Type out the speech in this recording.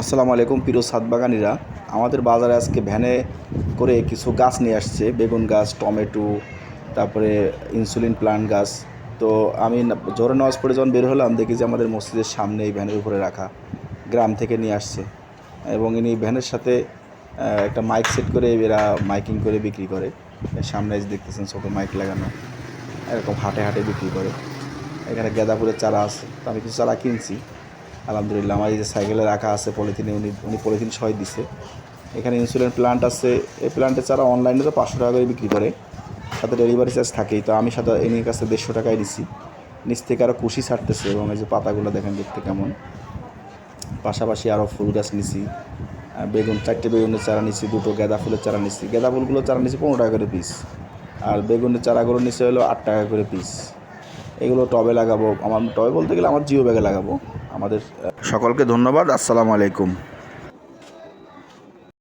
আসসালামু আলাইকুম, প্রিয় সাতবাগানিরা। আমাদের বাজারে আজকে ভ্যানে করে কিছু গাছ নিয়ে আসছে, বেগুন গাছ, টমেটো, তারপরে ইনসুলিন প্লান্ট গাছ। তো আমি জোরে নামাজ পড়ে যখন বের হলাম, দেখি যে আমাদের মসজিদের সামনে এই ভ্যানের উপরে রাখা গ্রাম থেকে নিয়ে আসছে। এবং ইনি ভ্যানের সাথে একটা মাইক সেট করে এরা মাইকিং করে বিক্রি করে। সামনে যে দেখতেছেন, ছোটো মাইক লাগানো। এরকম হাটে হাটে বিক্রি করে। এখানে গাঁদা ফুলের চারা আছে। তো আমি কিছু চারা কিনছি। আলহামদুলিল্লাহ, আমার এই যে সাইকেলে রাখা আছে পলিথিনে, উনি উনি পলিথিন সহ দিছে। এখানে ইনসুলিন প্লান্ট আছে, এই প্লান্টের চারা অনলাইনে তো পাঁচশো টাকা করে বিক্রি করে, সাথে ডেলিভারি চার্জ থাকেই। তো আমি সাথে এনির কাছে দেড়শো টাকায় দিছি। নিচ থেকে আরও কুশি ছাড়তেছে এবং এই যে পাতাগুলো দেখেন দেখতে কেমন। পাশাপাশি আরও ফুল গাছ নিছি বেগুন, চারটে বেগুনের চারা নিছি, দুটো গাঁদা ফুলের চারা নিছি। গাঁদা ফুলগুলো চারা নিছি পনেরো টাকা করে পিস আর বেগুনের চারাগুলো নিচে হলো আট টাকা করে পিস এগুলো টবে লাগাবো, আমার টবে বলতে গেলে আমার জিও ব্যাগে লাগাবো। আমাদের সকলকে ধন্যবাদ। আসসালামু আলাইকুম।